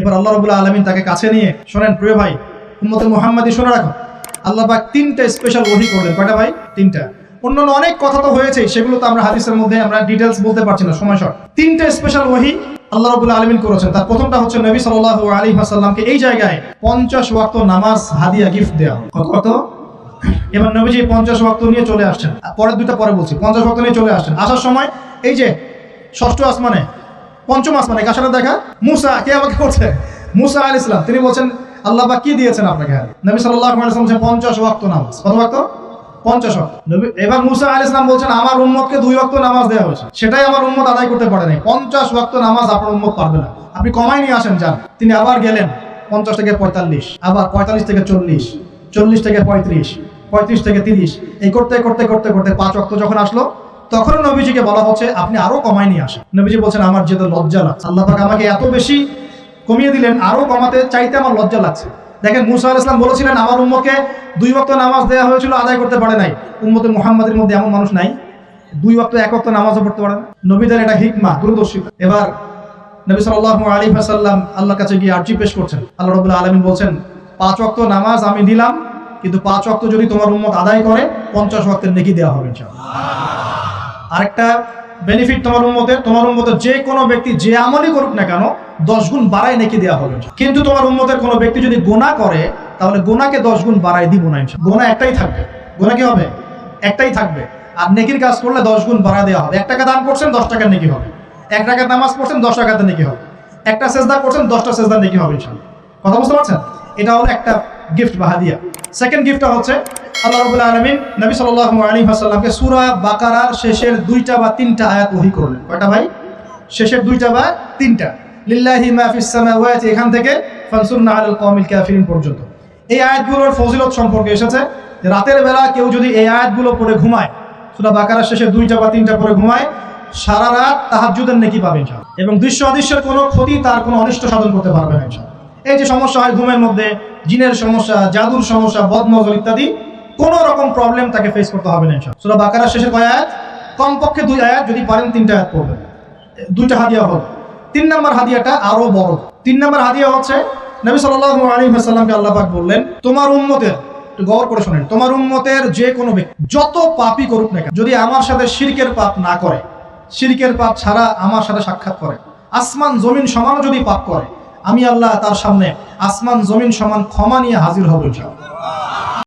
এবার আল্লাহ রবুল্লাহ আলমিন তাকে কাছে নিয়ে শোনেন, প্রিয় ভাই উম্মতে মোহাম্মদী শুনে রাখো। আল্লাহ পাক তিনটা স্পেশাল ওহি করলেন। কয়টা ভাই? তিনটা। অন্যান্য অনেক কথা তো হয়েছে, সেগুলো তো আমরা হাদিসের মধ্যে আমরা ডিটেলস বলতে পারছি না, সময় শর্ট। তিনটা স্পেশাল ওহি আল্লাহ রবুল্লাহ আলমিন করেছেন। তার প্রথমটা হচ্ছে নবী সাল্লাহ আলী হাসাল্লামকে এই জায়গায় পঞ্চাশ ওয়াক্ত নামাজ হাদিয়া গিফট দেওয়া কত এবার নবীজি পঞ্চাশ ওয়াক্ত নিয়ে চলে আসছেন। পরের দুইটা পরে বলছি। পঞ্চাশ ওয়াক্ত নিয়ে চলে আসছেন। আসার সময় এই যে ষষ্ঠ আসমানে পঞ্চম আসমানে কার দেখা? মুসা, কে আমাকে করছে মুসা আল ইসলাম তিনি বলছেন, আল্লাহ বা কি দিয়েছেন আপনাকে? নবী সাল্লাহ বলছেন, পঞ্চাশ ওয়াক্ত নামাজ। কত ওয়াক্ত? পঞ্চাশ এবার মুসা আল ইসলাম বলছেন, আমার দুই নামাজ দেওয়া হয়েছে। সেটাই আমার উম্মত আদায় করতে পারে নাই। পঞ্চাশ ওয়াক্ত নামাজ আপনার উম্মত পারবে না। আপনি কমাই নিয়ে আসেন, যান। তিনি আবার গেলেন, পঞ্চাশ থেকে পঁয়তাল্লিশ, আবার পঁয়তাল্লিশ থেকে চল্লিশ চল্লিশ থেকে পঁয়ত্রিশ পঁয়ত্রিশ থেকে তিরিশ। এই করতে করতে করতে করতে পাঁচ অক্ত যখন আসলো তখন নবীজিকে বলা হচ্ছে, আপনি আরও কমাই নিয়ে আসেন। নবীজি বলছেন, আমার যেহেতু লজ্জা লাগছে। আল্লাহ পাক আমাকে এত বেশি কমিয়ে দিলেন, আরও কমাতে চাইতে আমার লজ্জা লাগছে। দেখেন, মুসা আল ইসলাম বলেছিলেন, আমার উম্মকে দুই ওয়াক্ত নামাজ দেওয়া হয়েছিল, আদায় করতে পারে নাই। উম্মতে মুহাম্মাদের মধ্যে এমন মানুষ নাই। দুই ওয়াক্ত, এক ওয়াক্ত নামাজও পড়তে পারে না। নবীদের এটা হিকমা দূরদর্শিতা এবার নবী সাল্লাহ আলী হাসাল্লাম আল্লাহর কাছে গিয়ে আর্জি পেশ করছেন। আল্লাহ রবুল্লাহ আলমিন বলছেন, পাঁচ ওয়াক্ত নামাজ আমি নিলাম, কিন্তু পাঁচ ওয়াক্ত যদি তোমার উম্মত আদায় করে, পঞ্চাশ ওয়াক্তের নেকি দেওয়া হবে। আরেকটা বেনিফিট তোমার উম্মতের তোমার উম্মতের যে কোনো ব্যক্তি যে আমলই করুক না কেন, দশ গুণ বাড়ায় নেকি দেওয়া হবে। কিন্তু তোমার উম্মতের কোনো ব্যক্তি যদি গোনা করে, তাহলে গোনাকে দশ গুণ বাড়ায় দিব না গোনা একটাই থাকবে। গোনা কি হবে? একটাই থাকবে। আর নেকির কাজ করলে দশ গুণ বাড়া দেওয়া হবে। এক টাকা দান করছেন, দশ টাকার নেকি হবে। এক টাকার নামাজ পড়ছেন, দশ টাকাতে নেকি হবে। একটা সেজদা করছেন, দশটা সেজদা নেকি হবে। কথা বুঝতে পারছেন? এটা হলো একটা গিফট বাহাদিয়া সেকেন্ড গিফটটা হচ্ছে আল্লাহ বাকারার শেষের দুইটা বা তিনটা আয়াত ভাই? শেষের দুইটা বা তিনটা। এখান থেকে পর্যন্ত। এই আয়াতগুলোর ফজিলত সম্পর্কে এসেছে রাতের বেলা কেউ যদি এই আয়াতগুলো পড়ে ঘুমায়, সুরা বাকারার শেষে দুইটা বা তিনটা পড়ে ঘুমায়, সারা রাত তাহাজ্জুদের নেকি পাবে এবং দৃশ্য অদৃশ্যের কোনো ক্ষতি, তার কোনো অনিষ্ট সাধন করতে পারবে না এই যে সমস্যা হয় ঘুমের মধ্যে, জিনের সমস্যা, জাদুর সমস্যা, বদনজর ইত্যাদি কোনো রকম প্রবলেম তাকে ফেস করতে হবে না ইনশাআল্লাহ। সূরা বাকারার শেষে কয় আয়াত? কমপক্ষে দুই আয়াত যদি পারেন, তিনটা আয়াত পড়বেন। দুইটা হাদিয়া হল তিন নম্বর হাদিয়াটা আরও বড়। তিন নম্বর হাদিয়া হচ্ছে, নবী সাল্লাল্লাহু আলাইহি ওয়াসাল্লামকে আল্লাহ পাক বললেন, তোমার উম্মতের একটু গৌর করে শোনেন, তোমার উম্মতের যে কোনো ব্যক্তি, যত পাপই করুক না কেন, যদি আমার সাথে শিরকের পাপ না করে, শিরকের পাপ ছাড়া আমার সাথে সাক্ষাৎ করে, আসমান, জমিন সমানও যদি পাপ করে, আমি আল্লাহ তার সামনে আসমান, জমিন সমান ক্ষমা নিয়ে হাজির হব ইনশাআল্লাহ।